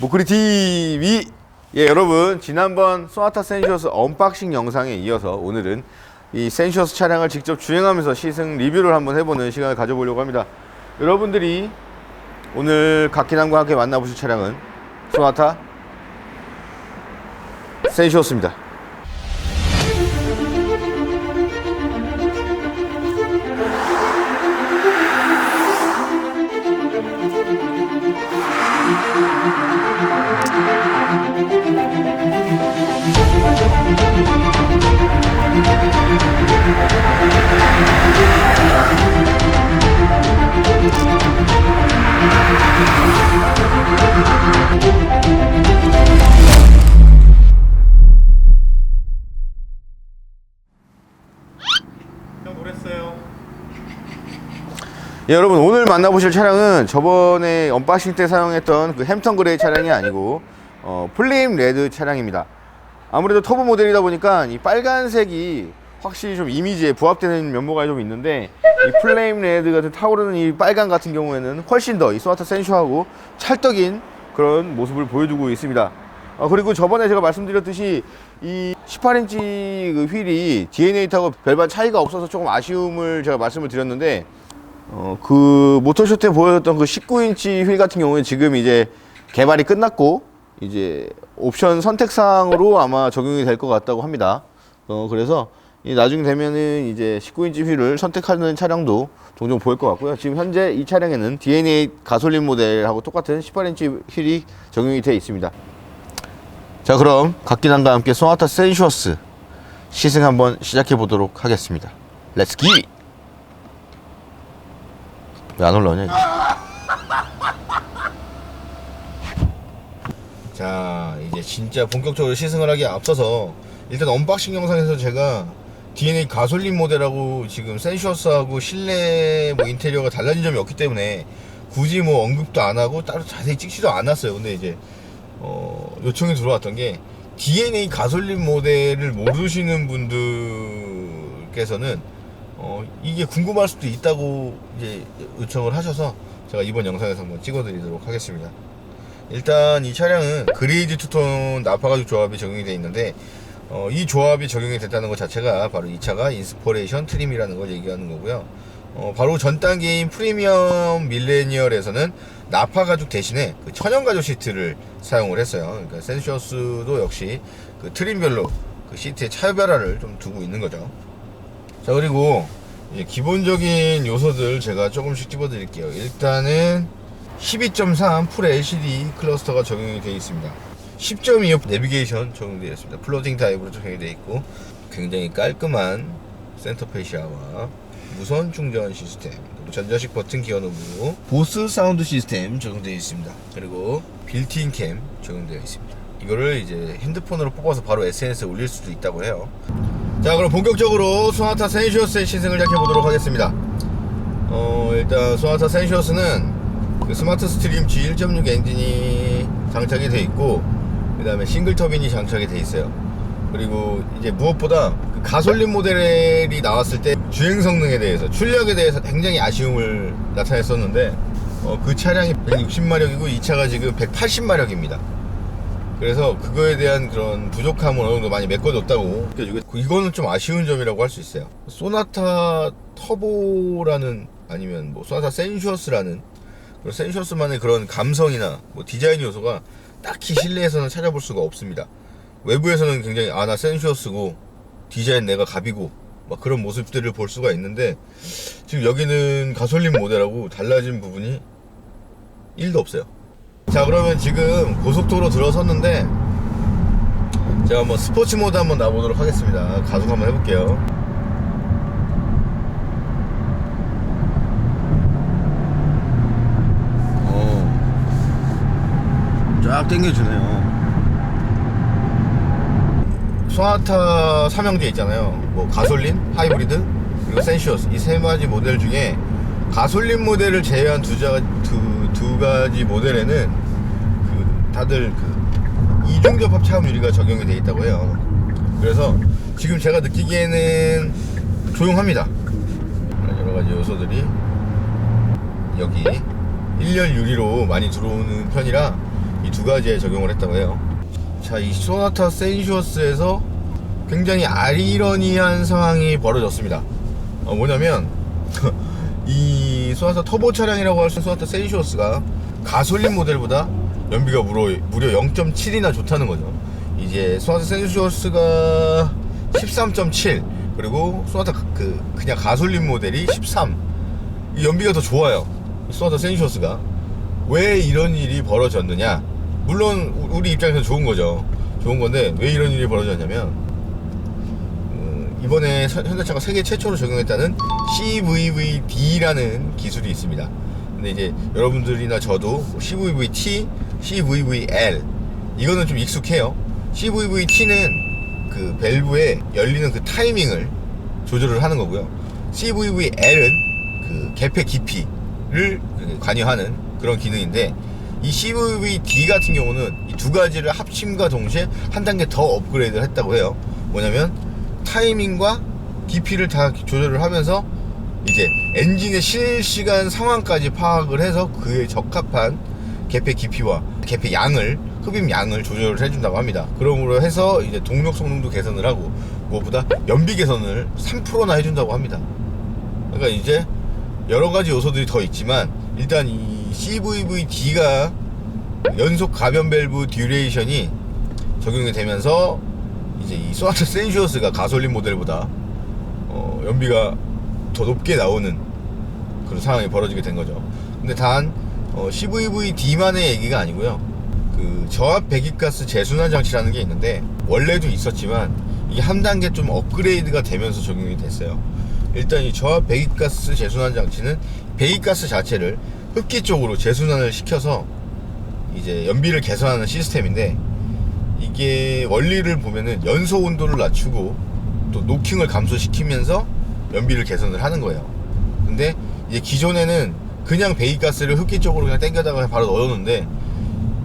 무크리 TV 예 여러분 지난번 소나타 센슈어스 언박싱 영상에 이어서 오늘은 이 센슈어스 차량을 직접 주행하면서 시승 리뷰를 한번 해보는 시간을 가져보려고 합니다. 여러분들이 오늘 각기남과 함께 만나보실 차량은 소나타 센슈어스입니다 예, 여러분 오늘 만나보실 차량은 저번에 언박싱 때 사용했던 그 햄턴 그레이 차량이 아니고 어, 플레임 레드 차량입니다. 아무래도 터보 모델이다 보니까 이 빨간색이 확실히 좀 이미지에 부합되는 면모가 좀 있는데 이 플레임 레드 같은 타오르는 이 빨간 같은 경우에는 훨씬 더 이 소나타 센슈하고 찰떡인 그런 모습을 보여주고 있습니다. 어, 그리고 저번에 제가 말씀드렸듯이 이 18인치 그 휠이 DNA 타고 별반 차이가 없어서 조금 아쉬움을 제가 말씀을 드렸는데 어, 그 모터쇼 때 보여줬던 그 19인치 휠 같은 경우에 지금 이제 개발이 끝났고 이제 옵션 선택사항으로 아마 적용이 될 것 같다고 합니다. 어, 그래서 이 나중에 되면은 이제 19인치 휠을 선택하는 차량도 종종 보일 것 같고요. 지금 현재 이 차량에는 DNA 가솔린 모델하고 똑같은 18인치 휠이 적용이 되어 있습니다. 자, 그럼 각기남과 함께 소나타 센슈어스 시승 한번 시작해 보도록 하겠습니다. 렛츠 기! 왜 안 올라오냐 이게. 자 이제 진짜 본격적으로 시승을 하기에 앞서서 일단 언박싱 영상에서 제가 DNA 가솔린 모델하고 지금 센슈어스하고 실내 뭐 인테리어가 달라진 점이 없기 때문에 굳이 뭐 언급도 안 하고 따로 자세히 찍지도 않았어요 근데 이제 어, 요청이 들어왔던 게 DNA 가솔린 모델을 모르시는 분들께서는 어, 이게 궁금할 수도 있다고 이제 요청을 하셔서 제가 이번 영상에서 한번 찍어드리도록 하겠습니다. 일단 이 차량은 그레이드 투톤 나파가죽 조합이 적용이 되어 있는데 어, 이 조합이 적용이 됐다는 것 자체가 바로 이 차가 인스퍼레이션 트림이라는 걸 얘기하는 거고요. 어, 바로 전 단계인 프리미엄 밀레니얼에서는 나파 가죽 대신에 그 천연 가죽 시트를 사용을 했어요. 그러니까 센슈어스도 역시 그 트림별로 그 시트의 차별화를 좀 두고 있는 거죠. 자 그리고 이제 기본적인 요소들 제가 조금씩 집어드릴게요. 일단은 12.3 풀 LCD 클러스터가 적용이 되어 있습니다. 10.25 내비게이션 적용되어 있습니다. 플로팅 타입으로 적용이 되어 있고 굉장히 깔끔한 센터 페시아와 무선 충전 시스템, 전자식 버튼 기어 노브, 보스 사운드 시스템 적용되어 있습니다. 그리고 빌트인 캠 적용되어 있습니다. 이거를 이제 핸드폰으로 뽑아서 바로 SNS에 올릴 수도 있다고 해요. 자 그럼 본격적으로 소나타 센슈어스의 시승을 시작해 보도록 하겠습니다. 어 일단 소나타 센슈어스는 그 스마트 스트림 G1.6 엔진이 장착이 되어 있고 그 다음에 싱글 터빈이 장착이 되어 있어요. 그리고 이제 무엇보다 그 가솔린 모델이 나왔을 때 주행 성능에 대해서 출력에 대해서 굉장히 아쉬움을 나타냈었는데 어, 그 차량이 160마력이고 이 차가 지금 180마력입니다 그래서 그거에 대한 그런 부족함을 어느 정도 많이 메꿔줬다고. 느껴지고 이거는 좀 아쉬운 점이라고 할 수 있어요. 소나타 터보라는 아니면 뭐 소나타 센슈어스라는 그런 센슈어스만의 그런 감성이나 뭐 디자인 요소가 딱히 실내에서는 찾아볼 수가 없습니다. 외부에서는 굉장히 아 나 센슈어스고 디자인 내가 갑이고 막 그런 모습들을 볼 수가 있는데 지금 여기는 가솔린 모델하고 달라진 부분이 1도 없어요 자 그러면 지금 고속도로 들어섰는데 제가 한번 스포츠 모드 한번 나보도록 하겠습니다. 가속 한번 해볼게요. 어, 쫙 당겨주네요. 소나타 삼형제 있잖아요. 뭐 가솔린, 하이브리드 그리고 센슈어스. 이 세 가지 모델 중에 가솔린 모델을 제외한 두, 자, 두, 두 가지 모델에는 그 다들 그 이중접합 차음 유리가 적용이 되어 있다고 해요 그래서 지금 제가 느끼기에는 조용합니다 여러 가지 요소들이 여기 1열 유리로 많이 들어오는 편이라 이 두 가지에 적용을 했다고 해요. 자, 이 소나타 센슈어스에서 굉장히 아리러니한 상황이 벌어졌습니다. 어, 뭐냐면 이 소나타 터보 차량이라고 할 수 있는 소나타 센슈어스가 가솔린 모델보다 연비가 무려, 무려 0.7이나 좋다는 거죠. 이제 소나타 센슈어스가 13.7 그리고 소나타 그 그냥 가솔린 모델이 13. 이 연비가 더 좋아요. 이 소나타 센슈어스가 왜 이런 일이 벌어졌느냐? 물론 우- 우리 입장에서 좋은 거죠. 좋은 건데 왜 이런 일이 벌어졌냐면 음, 이번에 서- 현대차가 세계 최초로 적용했다는 CVVD라는 기술이 있습니다. 근데 이제 여러분들이나 저도 CVVT, CVVL 이거는 좀 익숙해요. CVVT는 그 밸브에 열리는 그 타이밍을 조절을 하는 거고요. CVVL은 그 개폐 깊이를 그 관여하는 그런 기능인데 이 CVVD 같은 경우는 이 두 가지를 합침과 동시에 한 단계 더 업그레이드를 했다고 해요. 뭐냐면 타이밍과 깊이를 다 조절을 하면서 이제 엔진의 실시간 상황까지 파악을 해서 그에 적합한 개폐 깊이와 개폐 양을 흡입 양을 조절을 해준다고 합니다. 그러므로 해서 이제 동력 성능도 개선을 하고 무엇보다 연비 개선을 3%나 해준다고 합니다. 그러니까 이제 여러 가지 요소들이 더 있지만 일단 이 CVVD가 연속 가변 밸브 듀레이션이 적용이 되면서 이제 이 소나타 센슈어스가 가솔린 모델보다 어, 연비가 더 높게 나오는 그런 상황이 벌어지게 된 거죠. 근데 단 어, CVVD만의 얘기가 아니고요. 그 저압 배기가스 재순환 장치라는 게 있는데 원래도 있었지만 이게 한 단계 좀 업그레이드가 되면서 적용이 됐어요. 일단 이 저압 배기가스 재순환 장치는 배기가스 자체를 흡기 쪽으로 재순환을 시켜서 이제 연비를 개선하는 시스템인데 이게 원리를 보면은 연소 온도를 낮추고 또 노킹을 감소시키면서 연비를 개선을 하는 거예요. 근데 이제 기존에는 그냥 배기가스를 흡기 쪽으로 그냥 땡겨다가 바로 넣었는데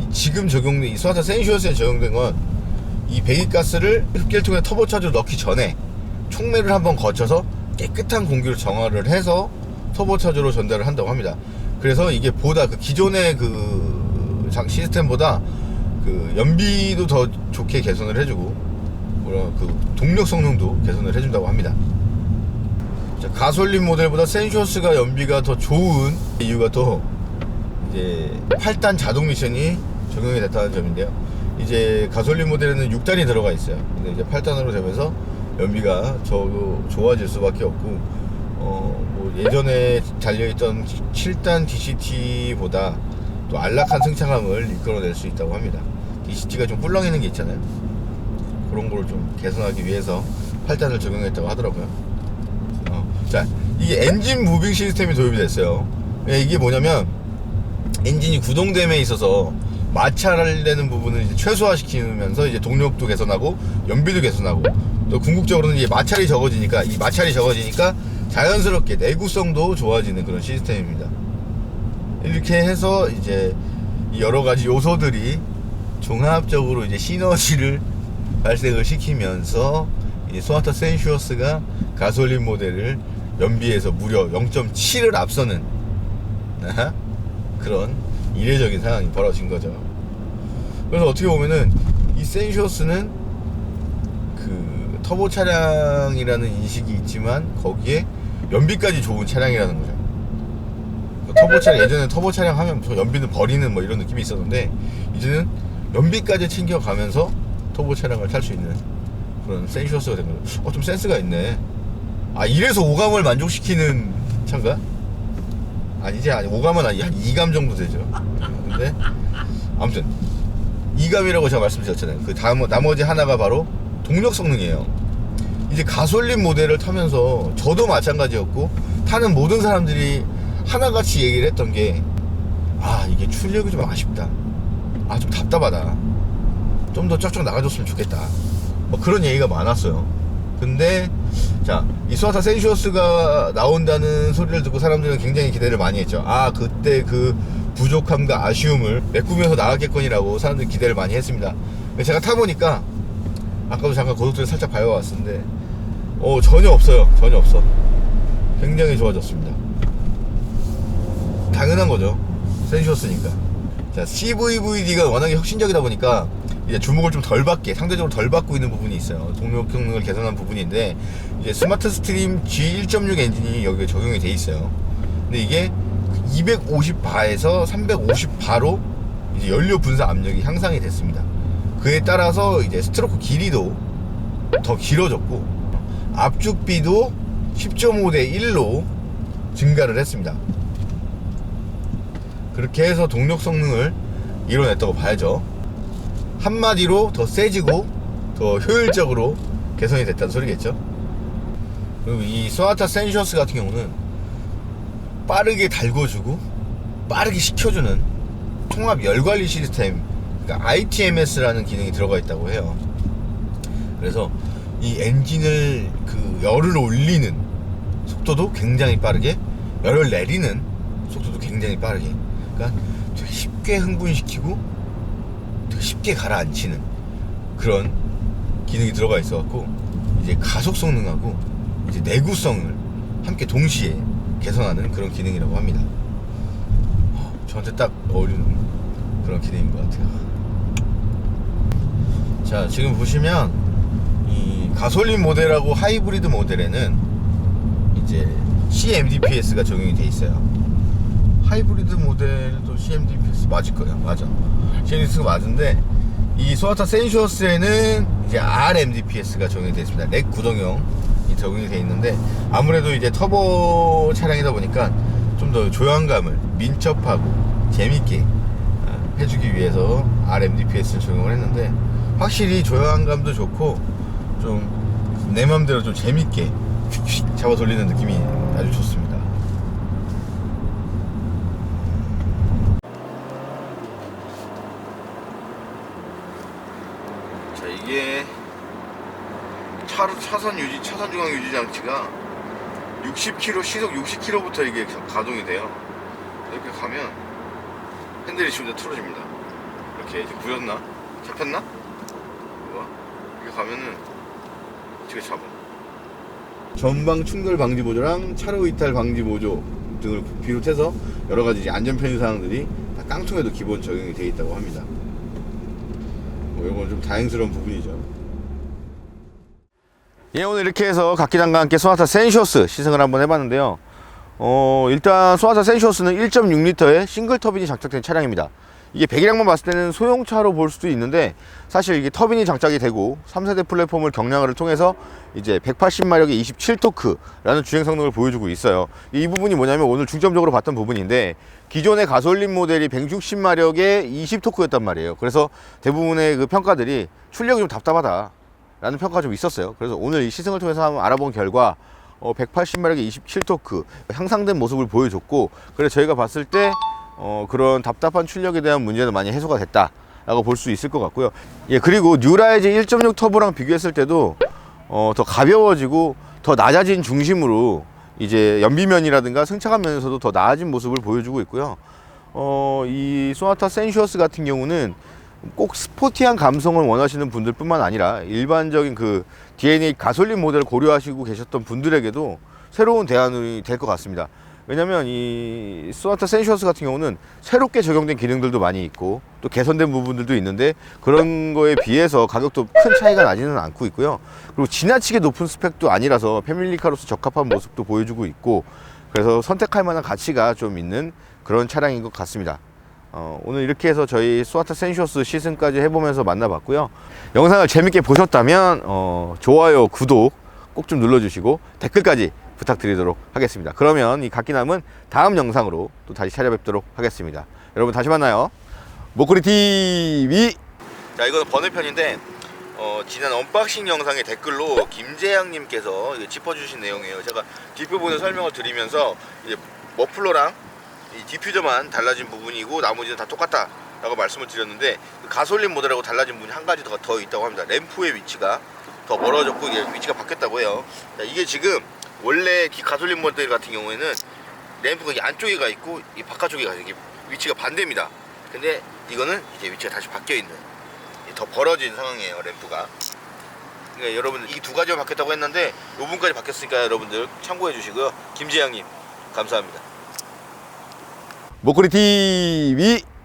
이 지금 적용된 이 소나타 센슈어스에 적용된 건 이 배기가스를 흡기를 통해 터보차저로 넣기 전에 촉매를 한번 거쳐서 깨끗한 공기로 정화를 해서 터보차저로 전달을 한다고 합니다. 그래서 이게 보다 그 기존의 그 장- 시스템보다 그 연비도 더 좋게 개선을 해주고 뭐라 그 동력 성능도 개선을 해준다고 합니다. 자, 가솔린 모델보다 센슈어스가 연비가 더 좋은 이유가 또 이제 8단 자동 미션이 적용이 됐다는 점인데요. 이제 가솔린 모델에는 6단이 들어가 있어요. 근데 이제 8단으로 되면서 연비가 저 좋아질 수밖에 없고 어, 뭐 예전에 달려있던 7단 DCT보다 또 안락한 승차감을 이끌어낼 수 있다고 합니다. DCT가 좀 꿀렁이는 게 있잖아요. 그런 걸 좀 개선하기 위해서 8단을 적용했다고 하더라고요. 어, 자, 이게 엔진 무빙 시스템이 도입이 됐어요. 예, 이게 뭐냐면 엔진이 구동됨에 있어서 마찰되는 부분을 이제 최소화시키면서 이제 동력도 개선하고 연비도 개선하고 또 궁극적으로는 이제 마찰이 적어지니까 이 마찰이 적어지니까 자연스럽게 내구성도 좋아지는 그런 시스템입니다. 이렇게 해서 이제 이 여러 가지 요소들이 종합적으로 이제 시너지를 발생을 시키면서 이 소나타 센슈어스가 가솔린 모델을 연비에서 무려 0.7을 앞서는 그런 이례적인 상황이 벌어진 거죠. 그래서 어떻게 보면은 이 센슈어스는 그 터보 차량이라는 인식이 있지만 거기에 연비까지 좋은 차량이라는 거죠. 그 터보 차량 예전에 터보 차량 하면 저 연비는 버리는 뭐 이런 느낌이 있었는데 이제는 연비까지 챙겨가면서 터보 차량을 탈 수 있는 그런 센슈어스가 된 거죠. 어, 좀 센스가 있네. 아, 이래서 오감을 만족시키는 차인가? 아니지, 아니, 오감은 아니, 한 2감 정도 되죠. 근데, 아무튼, 2감이라고 제가 말씀드렸잖아요. 그 다음, 나머지 하나가 바로 동력 성능이에요. 이제 가솔린 모델을 타면서 저도 마찬가지였고, 타는 모든 사람들이 하나같이 얘기를 했던 게, 아, 이게 출력이 좀 아쉽다. 아, 좀 답답하다. 좀더 쫙쫙 나가줬으면 좋겠다. 뭐 그런 얘기가 많았어요. 근데 자, 이 소나타 센슈어스가 나온다는 소리를 듣고 사람들은 굉장히 기대를 많이 했죠. 아, 그때 그 부족함과 아쉬움을 메꾸면서 나갔겠거니라고 사람들이 기대를 많이 했습니다. 제가 타보니까 아까도 잠깐 고속도로 살짝 밟아왔었는데 어, 전혀 없어요. 전혀 없어. 굉장히 좋아졌습니다. 당연한 거죠. 센슈어스니까. 자, CVVD가 워낙에 혁신적이다 보니까 이제 주목을 좀 덜 받게 상대적으로 덜 받고 있는 부분이 있어요. 동력 성능을 개선한 부분인데 이제 스마트 스트림 G1.6 엔진이 여기에 적용이 돼 있어요. 근데 이게 250바에서 350바로 이제 연료 분사 압력이 향상이 됐습니다. 그에 따라서 이제 스트로크 길이도 더 길어졌고 압축비도 10.5 대 1로 증가를 했습니다. 그렇게 해서 동력 성능을 이뤄냈다고 봐야죠. 한마디로 더 세지고 더 효율적으로 개선이 됐다는 소리겠죠. 그리고 이 소나타 센셔스 같은 경우는 빠르게 달궈주고 빠르게 식혀주는 통합 열 관리 시스템, 그러니까 ITMS라는 기능이 들어가 있다고 해요. 그래서 이 엔진을 그 열을 올리는 속도도 굉장히 빠르게 열을 내리는 속도도 굉장히 빠르게 그러니까 되게 쉽게 흥분시키고 되게 쉽게 가라앉히는 그런 기능이 들어가 있어 갖고 이제 가속 성능하고 이제 내구성을 함께 동시에 개선하는 그런 기능이라고 합니다. 어, 저한테 딱 어울리는 그런 기능인 것 같아요. 자, 지금 보시면 이 가솔린 모델하고 하이브리드 모델에는 이제 CMDPS가 적용이 돼 있어요. 하이브리드 모델도 CMDPS 맞을 거예요. 맞아. CMDPS가 맞은데 이 소나타 센슈어스에는 이제 RMDPS가 적용이 되어 있습니다. 렉 구동형이 적용이 되어 있는데 아무래도 이제 터보 차량이다 보니까 좀 더 조향감을 민첩하고 재밌게 아, 해주기 위해서 RMDPS를 적용을 했는데 확실히 조향감도 좋고 좀내 맘대로 좀 재밌게 휙휙 잡아 돌리는 느낌이 아주 좋습니다. 자 이게 차, 차선 유지, 차선 중앙 유지 장치가 60km 시속 60km부터 이게 가- 가동이 돼요. 이렇게 가면 핸들이 지금 틀어집니다. 이렇게 이제 구렸나? 잡혔나? 이렇게 가면은 어떻게 잡아? 전방 충돌 방지 보조랑 차로 이탈 방지 보조 등을 비롯해서 여러 가지 안전 편의 사항들이 다 깡통에도 기본 적용이 되어 있다고 합니다. 뭐 이건 좀 다행스러운 부분이죠. 예, 오늘 이렇게 해서 각기장과 함께 소나타 센쇼스 시승을 한번 해봤는데요. 어, 일단 소나타 센쇼스는 1.6리터의 싱글 터빈이 장착된 차량입니다. 이게 배기량만 봤을 때는 소형차로 볼 수도 있는데 사실 이게 터빈이 장착이 되고 3세대 플랫폼을 경량화를 통해서 이제 180마력의 27토크라는 주행 성능을 보여주고 있어요. 이 부분이 뭐냐면 오늘 중점적으로 봤던 부분인데 기존의 가솔린 모델이 160마력의 20토크였단 말이에요. 그래서 대부분의 그 평가들이 출력이 좀 답답하다. 라는 평가가 좀 있었어요. 그래서 오늘 이 시승을 통해서 한번 알아본 결과 어, 180마력의 27토크 향상된 모습을 보여줬고 그래서 저희가 봤을 때 어, 그런 답답한 출력에 대한 문제는 많이 해소가 됐다 라고 볼 수 있을 것 같고요. 예 그리고 뉴라이즈 1.6 터보랑 비교했을 때도 어, 더 가벼워지고 더 낮아진 중심으로 이제 연비면이라든가 승차감 면에서도 더 나아진 모습을 보여주고 있고요. 어, 이 소나타 센슈어스 같은 경우는 꼭 스포티한 감성을 원하시는 분들뿐만 아니라 일반적인 그 DNA 가솔린 모델을 고려하시고 계셨던 분들에게도 새로운 대안이 될 것 같습니다. 왜냐면 이 소나타 센슈어스 같은 경우는 새롭게 적용된 기능들도 많이 있고 또 개선된 부분들도 있는데 그런 거에 비해서 가격도 큰 차이가 나지는 않고 있고요. 그리고 지나치게 높은 스펙도 아니라서 패밀리카로서 적합한 모습도 보여주고 있고 그래서 선택할 만한 가치가 좀 있는 그런 차량인 것 같습니다. 어, 오늘 이렇게 해서 저희 소나타 센슈어스 시승까지 해보면서 만나봤고요. 영상을 재밌게 보셨다면 어, 좋아요, 구독 꼭 좀 눌러주시고 댓글까지 부탁드리도록 하겠습니다. 그러면 이 각기남은 다음 영상으로 또 다시 찾아뵙도록 하겠습니다. 여러분 다시 만나요. 목소리 TV. 자 이거는 번외편인데 어, 지난 언박싱 영상의 댓글로 김재양님께서 짚어주신 내용이에요. 제가 뒷부분을 설명을 드리면서 이제 머플러랑 이 디퓨저만 달라진 부분이고 나머지는 다 똑같다 라고 말씀을 드렸는데 그 가솔린 모델하고 달라진 부분이 한 가지 더, 더 있다고 합니다. 램프의 위치가 더 멀어졌고 위치가 바뀌었다고 해요. 자, 이게 지금 원래 기 가솔린 모델 같은 경우에는 램프가 이 안쪽에 가 있고 이 바깥쪽에 가 이게 위치가 반대입니다. 근데 이거는 이제 위치가 다시 바뀌어 있는 더 벌어진 상황이에요 램프가. 그러니까 여러분들 이두 가지가 바뀌었다고 했는데 요 부분까지 바뀌었으니까 여러분들 참고해 주시고요. 김재양님 감사합니다 목걸이 TV